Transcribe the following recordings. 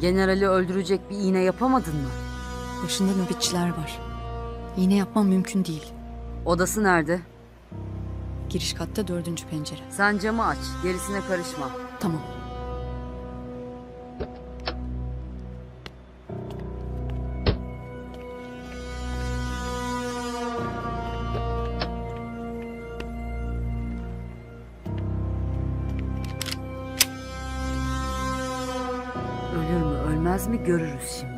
Generali öldürecek bir iğne yapamadın mı? Başında nöbetçiler var. İğne yapmam mümkün değil. Odası nerede? Giriş katta dördüncü pencere. Sen camı aç. Gerisine karışma. Tamam. Mi görürüz şimdi.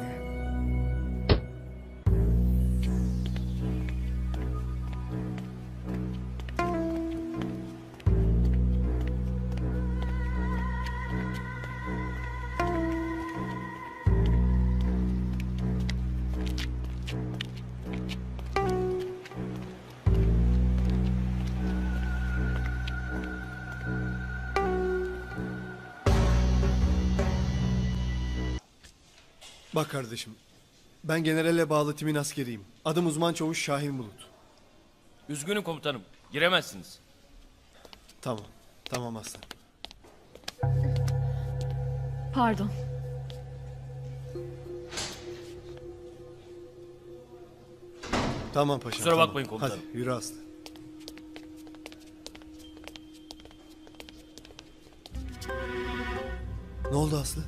Bak kardeşim. Ben generale bağlı timin askeriyim. Adım uzman çavuş Şahin Bulut. Üzgünüm komutanım. Giremezsiniz. Tamam. Tamam aslan. Pardon. Tamam paşam. Kusura tamam. bakmayın komutanım. Hadi yürü aslan. Ne oldu Aslı?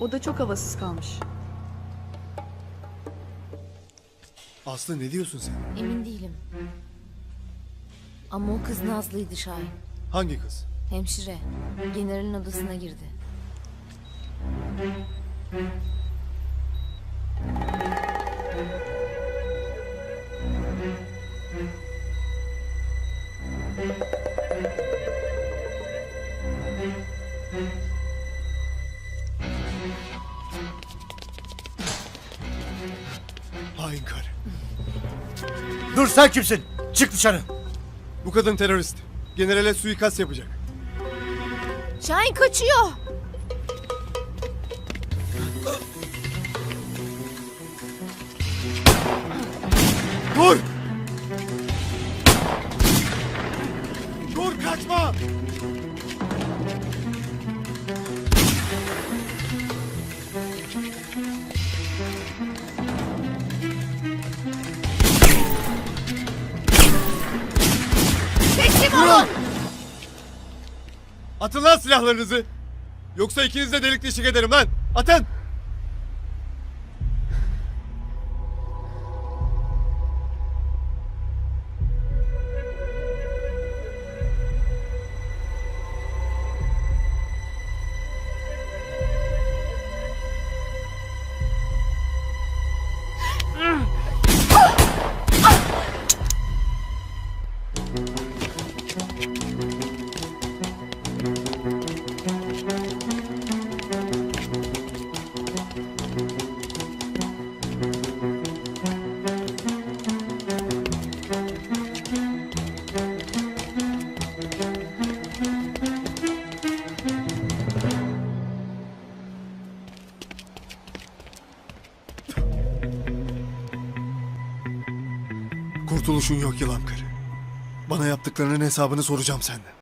O da çok havasız kalmış. Aslı ne diyorsun sen? Emin değilim. Ama o kız Nazlı'ydı Şahin. Hangi kız? Hemşire. Generalin odasına girdi. Hain karı. Dur sen kimsin? Çık dışarı. Bu kadın terörist. Generale suikast yapacak. Şahin kaçıyor. Dur! Dur kaçma! Teslim olun. Atın lan silahlarınızı! Yoksa ikiniz de delik deşik ederim lan! Atın! Kurtuluşun yok yılan karı. Bana yaptıklarının hesabını soracağım senden.